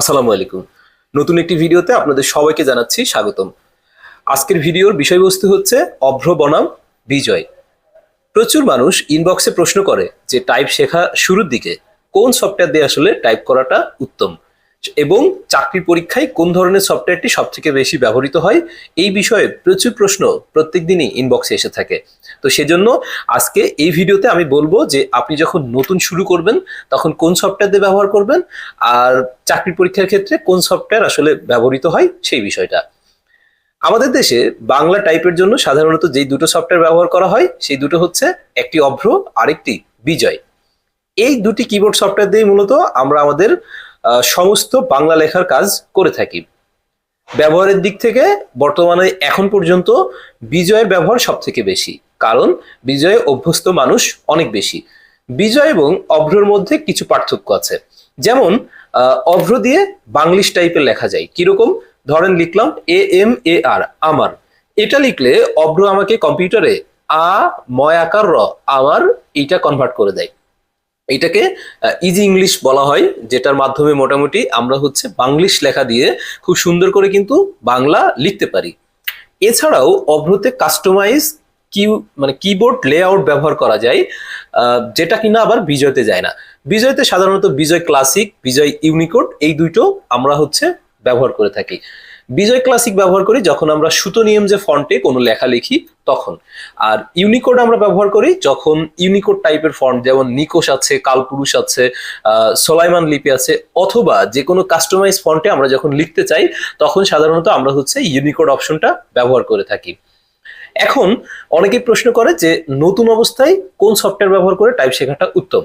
আসসালামু আলাইকুম। নতুন একটি ভিডিওতে আপনাদের সবাইকে জানাচ্ছি স্বাগতম। আজকের ভিডিওর বিষয়বস্তু হচ্ছে অভ্র বনাম বিজয়। প্রচুর মানুষ ইনবক্সে প্রশ্ন করে যে টাইপ শেখা শুরুর দিকে কোন সফটওয়্যার দিয়ে আসলে টাইপ করাটা উত্তম এবং চাকরির পরীক্ষায় কোন ধরনের সফটওয়্যারটি সবথেকে বেশি ব্যবহৃত হয়, এই বিষয়ে প্রচুর প্রশ্ন প্রত্যেক দিনই ইনবক্সে এসে থাকে। তো সেজন্য আজকে এই ভিডিওতে আমি বলব যে আপনি যখন নতুন শুরু করবেন, তখন কোন সফটওয়্যার দিয়ে ব্যবহার করবেন আর চাকরির পরীক্ষার ক্ষেত্রে কোন সফটওয়্যার আসলে ব্যবহৃত হয় সেই বিষয়টা। আমাদের দেশে বাংলা টাইপের জন্য সাধারণত যেই দুটো সফটওয়্যার ব্যবহার করা হয়, সেই দুটো হচ্ছে একটি অভ্র, আরেকটি বিজয়। এই দুটি কিবোর্ড সফটওয়্যার দিয়ে মূলত আমরা আমাদের সমস্ত বাংলা লেখার কাজ করে থাকি। ব্যবহারের দিক থেকে বর্তমানে এখন পর্যন্ত বিজয়ের ব্যবহার সব থেকে বেশি। কারণ বিজয়ে অভ্যস্ত মানুষ অনেক বেশি। বিজয় এবং অভ্রর মধ্যে কিছু পার্থক্য আছে। যেমন অভ্র দিয়ে বাংলিশ টাইপের লেখা যায়। কীরকম? ধরেন লিখলাম, এ, এম, এ, আর, আমার। এটা লিখলে অভ্র আমাকে কম্পিউটারে আ ময় আকার, র, আমার এইটা কনভার্ট করে দেয়। এটাকে ইজি ইংলিশ বলা হয়, যেটার মাধ্যমে মোটামুটি আমরা হচ্ছে বাংলিশ লেখা দিয়ে খুব সুন্দর করে কিন্তু বাংলা লিখতে পারি। এছাড়াও অভ্রতে কাস্টমাইজ কি মানে কিবোর্ড লেআউট ব্যবহার করা যায় যেটা কিনা আবার বিজয়তে যায় না। বিজয়তে সাধারণত বিজয় ক্লাসিক বিজয় ইউনিকোড এই দুটো আমরা হচ্ছে ব্যবহার করে থাকি। বিজয় ক্লাসিক ব্যবহার করি যখন আমরা সুতো নিয়ম যে ফন্টে কোনো লেখা লিখি, তখন। আর ইউনিকোড আমরা ব্যবহার করি যখন ইউনিকোড টাইপের ফন্ট যেমন নিকোষ আছে, কালপুরুষ আছে সোলাইমান লিপি আছে, অথবা যে কোনো কাস্টমাইজ ফন্টে আমরা যখন লিখতে চাই, তখন সাধারণত আমরা হচ্ছে ইউনিকোড অপশনটা ব্যবহার করে থাকি। এখন অনেকেই প্রশ্ন করে যে নতুন অবস্থায় কোন সফটওয়্যার ব্যবহার করে টাইপ শেখাটা উত্তম?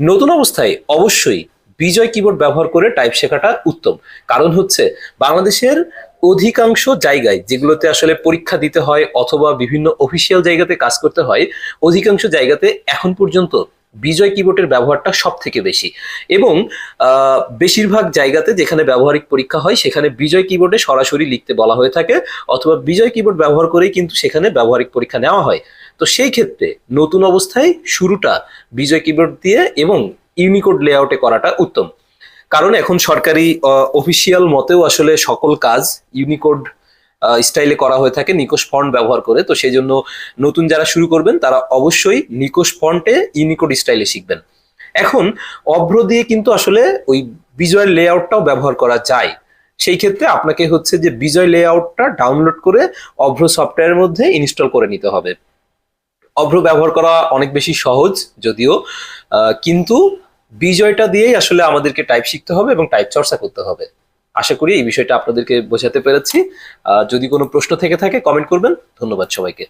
নতুন অবস্থায় অবশ্যই বিজয় কিবোর্ড ব্যবহার করে টাইপ শেখাটা উত্তম। কারণ হচ্ছে বাংলাদেশের অধিকাংশ জায়গায় যেগুলোতে আসলে পরীক্ষা দিতে হয় অথবা বিভিন্ন অফিসিয়াল জায়গাতে কাজ করতে হয়, অধিকাংশ জায়গাতে এখন পর্যন্ত বিজয় কিবোর্ডের ব্যবহারটা সব থেকে বেশি। এবং বেশিরভাগ জায়গাতে যেখানে ব্যবহারিক পরীক্ষা হয়, সেখানে বিজয় কিবোর্ডে সরাসরি লিখতে বলা হয়ে থাকে, অথবা বিজয় কিবোর্ড ব্যবহার করেই কিন্তু সেখানে ব্যবহারিক পরীক্ষা নেওয়া হয়। তো সেই ক্ষেত্রে নতুন অবস্থায় শুরুটা বিজয় কিবোর্ড দিয়ে এবং ইউনিকোড লেআউটে করাটা উত্তম। কারণ এখন সরকারি অফিসিয়াল মতেও আসলে সকল কাজ ইউনিকোড স্টাইলে করা হয়ে থাকে নিকোশ ফন্ট ব্যবহার করে। তো সেই জন্য নতুন যারা শুরু করবেন, তারা অবশ্যই নিকোশ ফন্টে ইউনিকোড স্টাইলে শিখবেন। এখন, অভ্র দিয়ে কিন্তু আসলে ওই বিজয়ের লেআউটটাও ব্যবহার করা যায়। সেই ক্ষেত্রে আপনাকে হচ্ছে যে বিজয় লেআউটটা ডাউনলোড করে অভ্র সফটওয়্যারের মধ্যে ইনস্টল করে নিতে হবে। অভ্র ব্যবহার করা অনেক বেশি সহজ যদিও কিন্তু বিজয়টা দিয়েই আসলে আমাদেরকে টাইপ শিখতে হবে এবং টাইপ চর্চা করতে হবে। আশা করি এই বিষয়টা আপনাদেরকে বোঝাতে পেরেছি। যদি কোনো প্রশ্ন থেকে থাকে কমেন্ট করবেন। ধন্যবাদ সবাইকে।